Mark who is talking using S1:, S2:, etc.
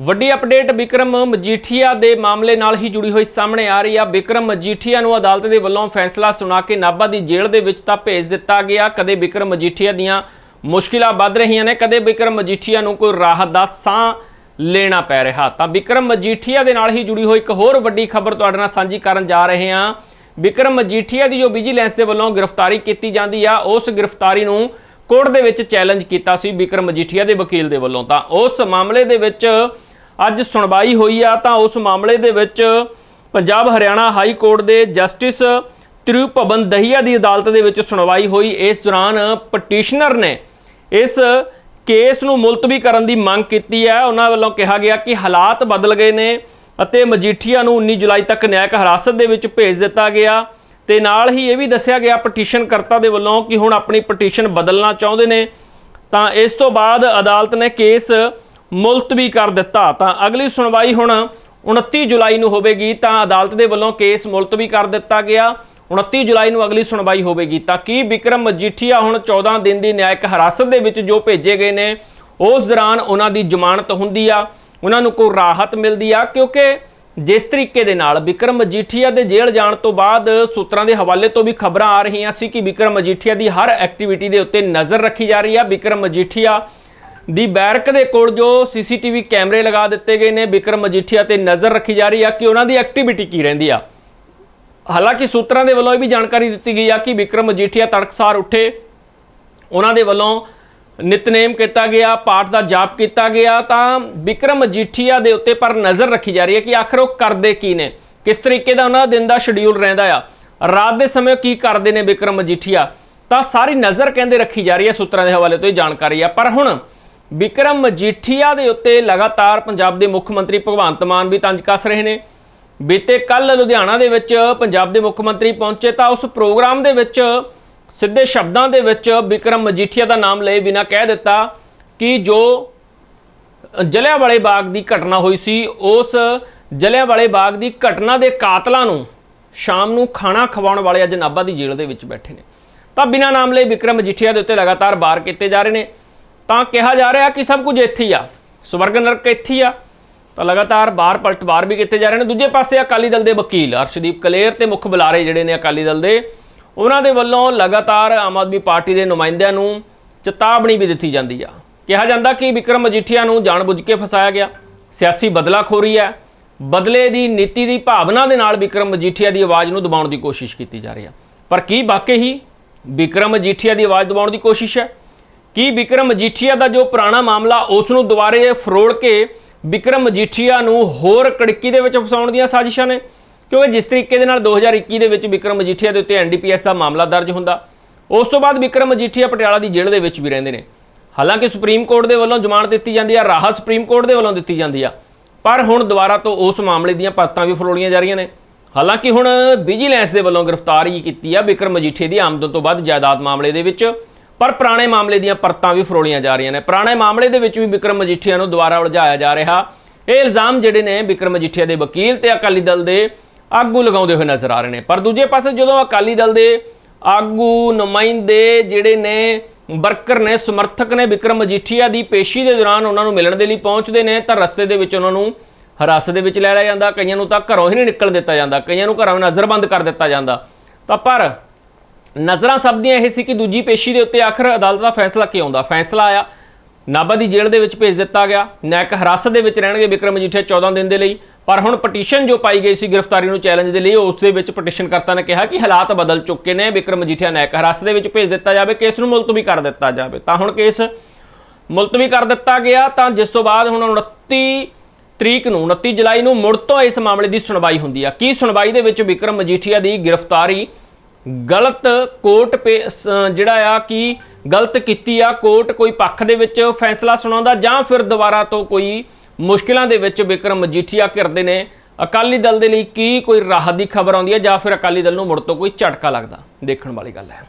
S1: ਵੱਡੀ ਅਪਡੇਟ ਵਿਕਰਮ ਮਜੀਠੀਆ ਦੇ ਮਾਮਲੇ ਨਾਲ ਹੀ ਜੁੜੀ ਹੋਈ ਸਾਹਮਣੇ ਆ ਰਹੀ ਆ। ਵਿਕਰਮ ਮਜੀਠੀਆ ਨੂੰ ਅਦਾਲਤ ਦੇ ਵੱਲੋਂ ਫੈਸਲਾ ਸੁਣਾ ਕੇ ਨਾਭਾ ਦੀ ਜੇਲ੍ਹ ਦੇ ਵਿੱਚ ਤਾਂ ਭੇਜ ਦਿੱਤਾ ਗਿਆ। ਕਦੇ ਵਿਕਰਮ ਮਜੀਠੀਆ ਦੀਆਂ ਮੁਸ਼ਕਿਲਾਂ ਵੱਧ ਰਹੀਆਂ ਨੇ, ਕਦੇ ਵਿਕਰਮ ਮਜੀਠੀਆ ਨੂੰ ਕੋਈ ਰਾਹਤ ਦਾ ਸਾਹ ਲੈਣਾ ਪੈ ਰਿਹਾ। ਤਾਂ ਵਿਕਰਮ ਮਜੀਠੀਆ ਦੇ ਨਾਲ ਹੀ ਜੁੜੀ ਹੋਈ ਇੱਕ ਹੋਰ ਵੱਡੀ ਖਬਰ ਤੁਹਾਡੇ ਨਾਲ ਸਾਂਝੀ ਕਰਨ ਜਾ ਰਹੇ ਹਾਂ। ਵਿਕਰਮ ਮਜੀਠੀਆ ਦੀ ਜੋ ਵਿਜੀਲੈਂਸ ਦੇ ਵੱਲੋਂ ਗ੍ਰਿਫਤਾਰੀ ਕੀਤੀ ਜਾਂਦੀ ਆ, ਉਸ ਗ੍ਰਿਫਤਾਰੀ ਨੂੰ ਕੋਰਟ ਦੇ ਵਿੱਚ ਚੈਲੰਜ ਕੀਤਾ ਸੀ ਵਿਕਰਮ ਮਜੀਠੀਆ ਦੇ ਵਕੀਲ ਦੇ ਵੱਲੋਂ। ਤਾਂ ਉਸ ਮਾਮਲੇ ਦੇ ਵਿੱਚ ਅੱਜ ਸੁਣਵਾਈ ਹੋਈ ਆ ਤਾਂ ਉਸ ਮਾਮਲੇ ਦੇ ਵਿੱਚ ਪੰਜਾਬ ਹਰਿਆਣਾ ਹਾਈ ਕੋਰਟ ਦੇ ਜਸਟਿਸ ਤ੍ਰਿਪਵਨ ਦਹੀਆ ਦੀ ਅਦਾਲਤ ਦੇ ਵਿੱਚ ਸੁਣਵਾਈ ਹੋਈ। ਇਸ ਦੌਰਾਨ ਪਟੀਸ਼ਨਰ ਨੇ ਇਸ ਕੇਸ ਨੂੰ ਮੁਲਤਵੀ ਕਰਨ ਦੀ ਮੰਗ ਕੀਤੀ ਹੈ। ਉਹਨਾਂ ਵੱਲੋਂ ਕਿਹਾ ਗਿਆ ਕਿ ਹਾਲਾਤ ਬਦਲ ਗਏ ਨੇ ਅਤੇ ਮਜੀਠੀਆ ਨੂੰ 19 ਜੁਲਾਈ ਤੱਕ ਨਿਆਇਕ ਹਿਰਾਸਤ ਦੇ ਵਿੱਚ ਭੇਜ ਦਿੱਤਾ ਗਿਆ ਤੇ ਨਾਲ ਹੀ ਇਹ ਵੀ ਦੱਸਿਆ ਗਿਆ ਪਟੀਸ਼ਨ ਕਰਤਾ ਦੇ ਵੱਲੋਂ ਕਿ ਹੁਣ ਆਪਣੀ ਪਟੀਸ਼ਨ ਬਦਲਣਾ ਚਾਹੁੰਦੇ ਨੇ। ਤਾਂ ਇਸ ਤੋਂ ਬਾਅਦ ਅਦਾਲਤ ਨੇ ਕੇਸ ਮੁਲਤਵੀ ਕਰ ਦਿੱਤਾ। ਤਾਂ ਅਗਲੀ ਸੁਣਵਾਈ ਹੁਣ 29 ਜੁਲਾਈ ਨੂੰ ਹੋਵੇਗੀ। ਤਾਂ ਅਦਾਲਤ ਦੇ ਵੱਲੋਂ ਕੇਸ ਮੁਲਤਵੀ ਕਰ ਦਿੱਤਾ ਗਿਆ। 29 ਜੁਲਾਈ ਨੂੰ ਅਗਲੀ ਸੁਣਵਾਈ ਹੋਵੇਗੀ। ਤਾਂ ਕੀ ਵਿਕਰਮ ਮਜੀਠੀਆ ਹੁਣ 14 ਦਿਨ ਦੀ ਨਿਆਇਕ ਹਿਰਾਸਤ ਦੇ ਵਿੱਚ ਜੋ ਭੇਜੇ ਗਏ ਨੇ, ਉਸ ਦੌਰਾਨ ਉਹਨਾਂ ਦੀ ਜ਼ਮਾਨਤ ਹੁੰਦੀ ਆ, ਉਹਨਾਂ ਨੂੰ ਕੋਈ ਰਾਹਤ ਮਿਲਦੀ ਆ। ਕਿਉਂਕਿ ਜਿਸ ਤਰੀਕੇ ਦੇ ਨਾਲ ਵਿਕਰਮ ਮਜੀਠੀਆ ਦੇ ਜੇਲ੍ਹ ਜਾਣ ਤੋਂ ਬਾਅਦ ਸੂਤਰਾਂ ਦੇ ਹਵਾਲੇ ਤੋਂ ਵੀ ਖਬਰਾਂ ਆ ਰਹੀਆਂ ਸੀ ਕਿ ਵਿਕਰਮ ਮਜੀਠੀਆ ਦੀ ਹਰ ਐਕਟੀਵਿਟੀ ਦੇ ਉੱਤੇ ਨਜ਼ਰ ਰੱਖੀ ਜਾ ਰਹੀ ਆ। ਵਿਕਰਮ ਮਜੀਠੀਆ ਦੀ ਬੈਰਕ ਦੇ ਕੋਲ ਜੋ ਸੀਸੀਟੀਵੀ ਕੈਮਰੇ ਲਗਾ ਦਿੱਤੇ ਗਏ ਨੇ, ਵਿਕਰਮ ਮਜੀਠੀਆ ਤੇ ਨਜ਼ਰ ਰੱਖੀ ਜਾ ਰਹੀ ਆ ਕਿ ਉਹਨਾਂ ਦੀ ਐਕਟੀਵਿਟੀ ਕੀ ਰਹਿੰਦੀ ਆ। ਹਾਲਾਂਕਿ ਸੂਤਰਾਂ ਦੇ ਵੱਲੋਂ ਇਹ ਵੀ ਜਾਣਕਾਰੀ ਦਿੱਤੀ ਗਈ ਆ ਕਿ ਵਿਕਰਮ ਮਜੀਠੀਆ ਤੜਕਸਾਰ ਉੱਠੇ। ਉਹਨਾਂ ਦੇ ਵੱਲੋਂ ਨਿਤਨੇਮ ਕੀਤਾ ਗਿਆ, ਪਾਠ ਦਾ ਜਾਪ ਕੀਤਾ ਗਿਆ। ਤਾਂ ਵਿਕਰਮ ਮਜੀਠੀਆ ਦੇ ਉੱਤੇ ਪਰ ਨਜ਼ਰ ਰੱਖੀ ਜਾ ਰਹੀ ਹੈ ਕਿ ਆਖਰ ਉਹ ਕਰਦੇ ਕੀ ਨੇ? ਕਿਸ ਤਰੀਕੇ ਦਾ ਉਹਨਾਂ ਦਿਨ ਦਾ ਸ਼ਡਿਊਲ ਰਹਿੰਦਾ ਆ? ਰਾਤ ਦੇ ਸਮੇਂ ਉਹ ਕੀ ਕਰਦੇ ਨੇ ਵਿਕਰਮ ਮਜੀਠੀਆ? ਤਾਂ ਸਾਰੀ ਨਜ਼ਰ ਕਹਿੰਦੇ ਰੱਖੀ ਜਾ ਰਹੀ ਹੈ ਸੂਤਰਾਂ ਦੇ ਹਵਾਲੇ ਤੋਂ ਇਹ ਜਾਣਕਾਰੀ ਆ। ਪਰ ਹੁਣ ਵਿਕਰਮ ਮਜੀਠੀਆ ਦੇ ਉੱਤੇ ਲਗਾਤਾਰ ਪੰਜਾਬ ਦੇ ਮੁੱਖ ਮੰਤਰੀ ਭਗਵੰਤ ਮਾਨ ਵੀ ਤੰਜ ਕੱਸ ਰਹੇ ਨੇ। ਬੀਤੇ ਕੱਲ ਲੁਧਿਆਣਾ ਦੇ ਵਿੱਚ ਪੰਜਾਬ ਦੇ ਮੁੱਖ ਮੰਤਰੀ ਪਹੁੰਚੇ ਤਾਂ ਉਸ ਪ੍ਰੋਗਰਾਮ ਦੇ ਵਿੱਚ ਸਿੱਧੇ ਸ਼ਬਦਾਂ ਦੇ ਵਿੱਚ ਵਿਕਰਮ ਮਜੀਠੀਆ ਦਾ ਨਾਮ ਲਏ ਬਿਨਾ ਕਹਿ ਦਿੱਤਾ ਕਿ ਜੋ ਜਲਿਆਂਵਾਲੇ ਬਾਗ ਦੀ ਘਟਨਾ ਹੋਈ ਸੀ, ਉਸ ਜਲਿਆਂਵਾਲੇ ਬਾਗ ਦੀ ਘਟਨਾ ਦੇ ਕਾਤਲਾਂ ਨੂੰ ਸ਼ਾਮ ਨੂੰ ਖਾਣਾ ਖਵਾਉਣ ਵਾਲੇ ਅੱਜ ਨਾਭਾ ਦੀ ਜੇਲ੍ਹ ਦੇ ਵਿੱਚ ਬੈਠੇ ਨੇ। ਤਾਂ ਬਿਨਾਂ ਨਾਮ ਲਏ ਵਿਕਰਮ ਮਜੀਠੀਆ ਦੇ ਉੱਤੇ ਲਗਾਤਾਰ ਬਾਰ ਕੀਤੇ ਜਾ ਰਹੇ ਨੇ। ਤਾਂ ਕਿਹਾ ਜਾ ਰਿਹਾ ਕਿ ਸਭ ਕੁਝ ਇੱਥੇ ਹੀ ਆ। ਸਵਰਗ ਨਰਕ ਇੱਥੇ ਹੀ ਆ। ਤਾਂ ਲਗਾਤਾਰ ਬਾਰ ਪਲਟਵਾਰ ਵੀ ਕੀਤੇ ਜਾ ਰਹੇ ਨੇ। ਦੂਜੇ ਪਾਸੇ ਅਕਾਲੀ ਦਲ ਦੇ ਵਕੀਲ ਅਰਸ਼ਦੀਪ ਕਲੇਰ ਤੇ ਮੁੱਖ ਬੁਲਾਰੇ ਜਿਹੜੇ ਨੇ ਅਕਾਲੀ ਦਲ ਦੇ, ਉਹਨਾਂ ਦੇ ਵੱਲੋਂ ਲਗਾਤਾਰ ਆਮ ਆਦਮੀ ਪਾਰਟੀ ਦੇ ਨੁਮਾਇੰਦਿਆਂ ਨੂੰ ਚੇਤਾਵਨੀ ਵੀ ਦਿੱਤੀ ਜਾਂਦੀ ਆ। ਕਿਹਾ ਜਾਂਦਾ ਕਿ ਵਿਕਰਮ ਮਜੀਠੀਆ ਨੂੰ ਜਾਣਬੁੱਝ ਕੇ ਫਸਾਇਆ ਗਿਆ। ਸਿਆਸੀ ਬਦਲਾਖੋਰੀ ਹੈ। ਬਦਲੇ ਦੀ ਨੀਤੀ ਦੀ ਭਾਵਨਾ ਦੇ ਨਾਲ ਵਿਕਰਮ ਮਜੀਠੀਆ ਦੀ ਆਵਾਜ਼ ਨੂੰ ਦਬਾਉਣ ਦੀ ਕੋਸ਼ਿਸ਼ ਕੀਤੀ ਜਾ ਰਹੀ ਆ। ਪਰ ਕੀ ਵਾਕਈ ਹੀ ਵਿਕਰਮ ਮਜੀਠੀਆ ਦੀ ਆਵਾਜ਼ ਦਬਾਉਣ ਦੀ ਕੋਸ਼ਿਸ਼ ਹੈ? ਕੀ ਵਿਕਰਮ ਮਜੀਠੀਆ ਦਾ ਜੋ ਪੁਰਾਣਾ ਮਾਮਲਾ ਉਸ ਨੂੰ ਦੁਬਾਰੇ ਫਰੋੜ ਕੇ ਵਿਕਰਮ ਮਜੀਠੀਆ ਨੂੰ ਹੋਰ ਕੜਕੀ ਦੇ ਵਿੱਚ ਫਸਾਉਣ ਦੀਆਂ ਸਾਜ਼ਿਸ਼ਾਂ ਨੇ? ਕਿਉਂਕਿ ਜਿਸ ਤਰੀਕੇ ਦੇ ਨਾਲ 2021 ਦੇ ਵਿੱਚ ਵਿਕਰਮ ਮਜੀਠੀਆ ਦੇ ਉੱਤੇ ਐਨਡੀਪੀਐਸ ਦਾ ਮਾਮਲਾ ਦਰਜ ਹੁੰਦਾ, ਉਸ ਤੋਂ ਬਾਅਦ ਵਿਕਰਮ ਮਜੀਠੀਆ ਪਟਿਆਲਾ ਦੀ ਜੇਲ੍ਹ ਦੇ ਵਿੱਚ ਵੀ ਰਹਿੰਦੇ ਨੇ। ਹਾਲਾਂਕਿ ਸੁਪਰੀਮ ਕੋਰਟ ਦੇ ਵੱਲੋਂ ਜ਼ਮਾਨਤ ਦਿੱਤੀ ਜਾਂਦੀ ਆ, ਰਾਹਤ ਸੁਪਰੀਮ ਕੋਰਟ ਦੇ ਵੱਲੋਂ ਦਿੱਤੀ ਜਾਂਦੀ ਆ। ਪਰ ਹੁਣ ਦੁਬਾਰਾ ਤੋਂ ਉਸ ਮਾਮਲੇ ਦੀਆਂ ਪਰਤਾਂ ਵੀ ਫਰੋਲੀਆਂ ਜਾ ਰਹੀਆਂ ਨੇ। ਹਾਲਾਂਕਿ ਹੁਣ ਵਿਜੀਲੈਂਸ ਦੇ ਵੱਲੋਂ ਗ੍ਰਿਫਤਾਰੀ ਕੀਤੀ ਆ ਵਿਕਰਮ ਮਜੀਠੀਆ ਦੀ ਆਮਦਨ ਤੋਂ ਬਾਅਦ ਜਾਇਦਾਦ ਮਾਮਲੇ ਦੇ ਵਿੱਚ। ਪਰ ਪੁਰਾਣੇ ਮਾਮਲੇ ਦੀਆਂ ਪਰਤਾਂ ਵੀ ਫਰੋਲੀਆਂ ਜਾ ਰਹੀਆਂ ਨੇ। ਪੁਰਾਣੇ ਮਾਮਲੇ ਦੇ ਵਿੱਚ ਵੀ ਵਿਕਰਮ ਮਜੀਠੀਆ ਨੂੰ ਦੁਬਾਰਾ ਉਲਝਾਇਆ ਜਾ ਰਿਹਾ। ਇਹ ਇਲਜ਼ਾਮ ਜਿਹੜੇ ਨੇ ਵਿਕਰਮ ਮਜੀਠੀਆ ਦੇ ਵਕੀਲ ਤੇ ਅਕਾਲੀ ਦਲ ਦੇ ਆਗੂ ਲਗਾਉਂਦੇ ਹੋਏ ਨਜ਼ਰ ਆ ਰਹੇ ਨੇ। ਪਰ ਦੂਜੇ ਪਾਸੇ ਜਦੋਂ ਅਕਾਲੀ ਦਲ ਦੇ ਆਗੂ, ਨੁਮਾਇੰਦੇ ਜਿਹੜੇ ਨੇ, ਵਰਕਰ ਨੇ, ਸਮਰਥਕ ਨੇ ਵਿਕਰਮ ਮਜੀਠੀਆ ਦੀ ਪੇਸ਼ੀ ਦੇ ਦੌਰਾਨ ਉਹਨਾਂ ਨੂੰ ਮਿਲਣ ਦੇ ਲਈ ਪਹੁੰਚਦੇ ਨੇ, ਤਾਂ ਰਸਤੇ ਦੇ ਵਿੱਚ ਉਹਨਾਂ ਨੂੰ ਹਿਰਾਸਤ ਦੇ ਵਿੱਚ ਲੈ ਲਿਆ ਜਾਂਦਾ। ਕਈਆਂ ਨੂੰ ਤਾਂ ਘਰੋਂ ਹੀ ਨਹੀਂ ਨਿਕਲ ਦਿੱਤਾ ਜਾਂਦਾ। ਕਈਆਂ ਨੂੰ ਘਰਾਂ ਵਿੱਚ ਨਜ਼ਰਬੰਦ ਕਰ ਦਿੱਤਾ ਜਾਂਦਾ। ਤਾਂ ਪਰ ਨਜ਼ਰਾਂ ਸਭ ਦੀਆਂ ਇਹ ਸੀ ਕਿ ਦੂਜੀ ਪੇਸ਼ੀ ਦੇ ਉੱਤੇ ਆਖਰ ਅਦਾਲਤ ਦਾ ਫੈਸਲਾ ਕੀ ਆਉਂਦਾ? ਫੈਸਲਾ ਆਇਆ, ਨਾਭਾ ਦੀ ਜੇਲ੍ਹ ਦੇ ਵਿੱਚ ਭੇਜ ਦਿੱਤਾ ਗਿਆ ਨੈਕ ਹਿਰਾਸਤ ਦੇ ਵਿੱਚ ਰਹਿਣਗੇ ਵਿਕਰਮ ਮਜੀਠੀਆ 14 ਦਿਨ ਦੇ ਲਈ, ਪਰ ਹੁਣ ਪਟੀਸ਼ਨ ਜੋ ਪਾਈ ਗਈ ਸੀ ਗ੍ਰਿਫਤਾਰੀ ਨੂੰ ਚੈਲੰਜ ਦੇ ਲਈ, ਉਸ ਦੇ ਵਿੱਚ ਪਟੀਸ਼ਨ ਕਰਤਾ ਨੇ ਕਿਹਾ ਕਿ ਹਾਲਾਤ ਬਦਲ ਚੁੱਕੇ ਨੇ, ਵਿਕਰਮ ਮਜੀਠੀਆ ਨੈਕ ਹਿਰਾਸਤ ਦੇ ਵਿੱਚ ਭੇਜ ਦਿੱਤਾ ਜਾਵੇ, ਕੇਸ ਨੂੰ ਮੁਲਤਵੀ ਕਰ ਦਿੱਤਾ ਜਾਵੇ। ਤਾਂ ਹੁਣ ਕੇਸ ਮੁਲਤਵੀ ਕਰ ਦਿੱਤਾ ਗਿਆ, ਤਾਂ ਜਿਸ ਤੋਂ ਬਾਅਦ ਹੁਣ 29 ਤਰੀਕ ਨੂੰ 29 ਜੁਲਾਈ ਨੂੰ ਮੁੜ ਤੋਂ ਇਸ ਮਾਮਲੇ ਦੀ ਸੁਣਵਾਈ ਹੁੰਦੀ ਆ। ਕੀ ਸੁਣਵਾਈ ਦੇ ਵਿੱਚ ਵਿਕਰਮ ਮਜੀਠੀਆ ਦੀ ਗ੍ਰਿਫਤਾਰੀ ਗਲਤ ਕੋਰਟ ਪੇ ਜਿਹੜਾ ਆ ਕਿ ਗਲਤ ਕੀਤੀ ਆ, ਕੋਰਟ ਕੋਈ ਪੱਖ ਦੇ ਵਿੱਚ ਫੈਸਲਾ ਸੁਣਾਉਂਦਾ ਜਾਂ ਫਿਰ ਦੁਬਾਰਾ ਤੋਂ ਕੋਈ ਮੁਸ਼ਕਿਲਾਂ ਦੇ ਵਿੱਚ ਬਿਕਰਮ ਮਜੀਠੀਆ ਘਿਰਦੇ ਨੇ, ਅਕਾਲੀ ਦਲ ਦੇ ਲਈ ਕੀ ਕੋਈ ਰਾਹਤ ਦੀ ਖਬਰ ਆਉਂਦੀ ਹੈ ਜਾਂ ਫਿਰ ਅਕਾਲੀ ਦਲ ਨੂੰ ਮੁੜ ਤੋਂ ਕੋਈ ਝਟਕਾ ਲੱਗਦਾ? ਦੇਖਣ ਵਾਲੀ ਗੱਲ ਹੈ।